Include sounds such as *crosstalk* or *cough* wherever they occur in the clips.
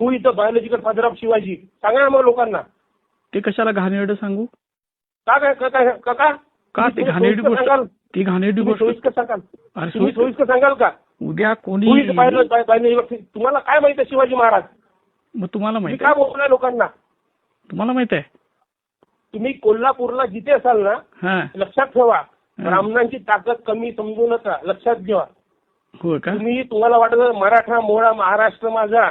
who is the biological father of Shivaji सांगा मग लोकांना. ते कशाला घाणेरडं सांगू? का काय का काय का का? ते घाणेरडी गोष्ट सांगाल. ती घाणेरडी गोष्ट सोयीस्कर सांगाल. अरे तुम्ही सोयीस्कर- सांगाल का? उद्या कोणी तुम्हाला काय माहिती आहे शिवाजी महाराज? मग तुम्हाला तुम्ही माहीत काय बोललाय लोकांना? तुम्हाला माहीत आहे? तुम्ही कोल्हापूरला जिथे असाल ना लक्षात ठेवा. ब्राह्मणांची ताकद कमी समजू नका. लक्षात घ्या हो का? तुम्ही तुम्हाला वाटत मराठा मोळा महाराष्ट्र माझा.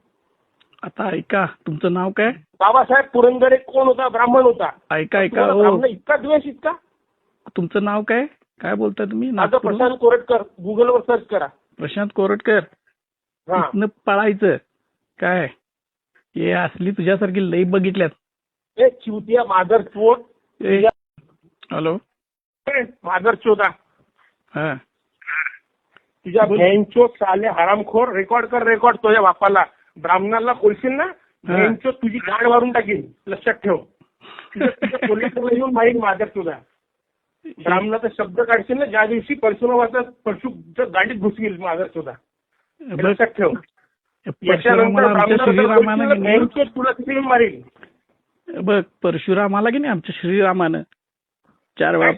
आता ऐका तुमचं नाव काय? बाबासाहेब पुरंदरे कोण होता? ब्राह्मण होता. ऐका ऐका तुम्हाला हो. ब्राह्मण इतका द्वेष इतका? तुमचं नाव काय? काय बोलताय तुम्ही? माझं नागपूर प्रशांत कोरटकर. गुगलवर सर्च करा. प्रशांत कोरटकर? हा. इथनं पळायचं. काय? हे असली तुझ्यासारखी लई बघितल्यात. ए चिवतिया मादर चोट ए, हॅलो. मादर चोदा हा. तुझ्या बोल. बँचो साले हरामखोर. रेकॉर्ड कर रेकॉर्ड तुझ्या बापाला. ब्राह्मणाला बोलशील ना. बँचो तुझी गाड मारून टाकील लक्षात ठेव. कोल्हापूरला येऊन माहीत मादर तुझा. ब्राह्मणाचा शब्द काढशील ना ज्या दिवशी परशुरामाचा परशु गाडीत घुसवील मादर तुझा. लक्षात ठेव. तुला मारेल बघ परशुरामाला की नाही आमच्या श्रीरामानं? चार वेळा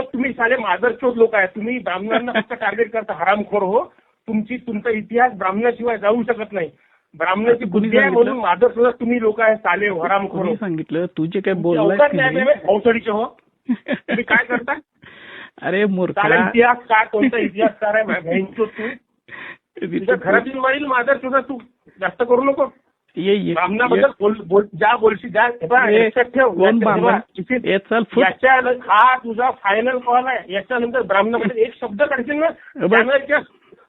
तुम्ही साले मादरचोद लोक आहे तुम्ही ब्राह्मणांना फक्त टार्गेट करता हरामखोर हो. तुमची तुमचा इतिहास ब्राह्मणाशिवाय जाऊ शकत नाही. ब्राह्मणाची बुद्धी आहे? म्हणून मादरचोद तुम्ही लोक आहे साले हरामखोर कोणी हो. सांगितलं? तू जे काय तुमची बोललाय अवकाश की नाही नाही, बे, भोसडीचे हो. तुम्ही काय करता? *laughs* अरे मूर्खा. इतिहास काय कोणता इतिहासकार आहे? तू. घरातील मारील मादरचोदा तू. जास्त करू नको. ये ये ब्राह्मणाबद्दल ज्या बोलशी ज्या हे ठेव? हे याच्या हा तुझा फायनल कॉल आहे. याच्यानंतर ब्राह्मणाबद्दल एक शब्द काढशील ना?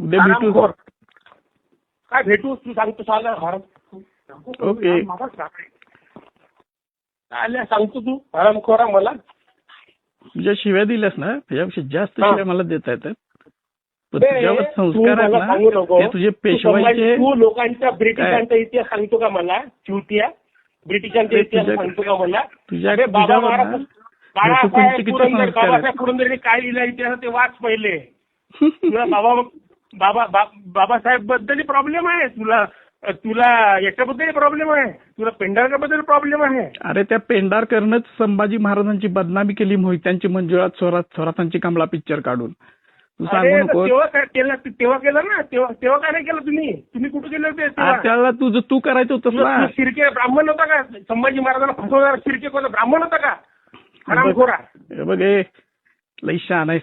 उद्या भेटू. काय भेटू? तू सांगतो साला हराम ओके. आल्या सांगतो तू. हरामखोरा मला. तुझ्या शिव्या दिल्यास ना? त्याच्यापेक्षा जास्त. शिव्या मला देता येतात. तुझ्यावर संस्कार आहेत सांगू ना तुझे पेशवाईचे तू लोकांच्या ब्रिटिशांचा इतिहास सांगतो का मला? चिवटिया. ब्रिटिशांचा इतिहास सांगतो का मला? तुझ्या अरे बाबा महाराज बाळासाहेब पुरंदर. बाबासाहेब पुरंदरेने काय लिहिलं इतिहास? ते वाच पहिले. *laughs* बाबा बाबा बाबासाहेबबद्दल प्रॉब्लेम आहे. तुला तुला याच्याबद्दल प्रॉब्लेम आहे. तुला पेंढारकर प्रॉब्लेम आहे. अरे त्या पेंढारकरनंच संभाजी महाराजांची बदनामी केली मोहित्यांची मंजुळात स्वरात स्वरातांची कमला पिक्चर काढून. तेव्हा काय केलं? तेव्हा केलं ना? तेव्हा तेव्हा काय नाही केलं तुम्ही? तुम्ही कुठे केलं ते तेव्हा? त्याला तुझं तू करायचं तुला शिर्के ब्राह्मण होता का? संभाजी महाराजांना फसवणारा शिर्के कोणता ब्राह्मण होता का? बघ लई शान आहेस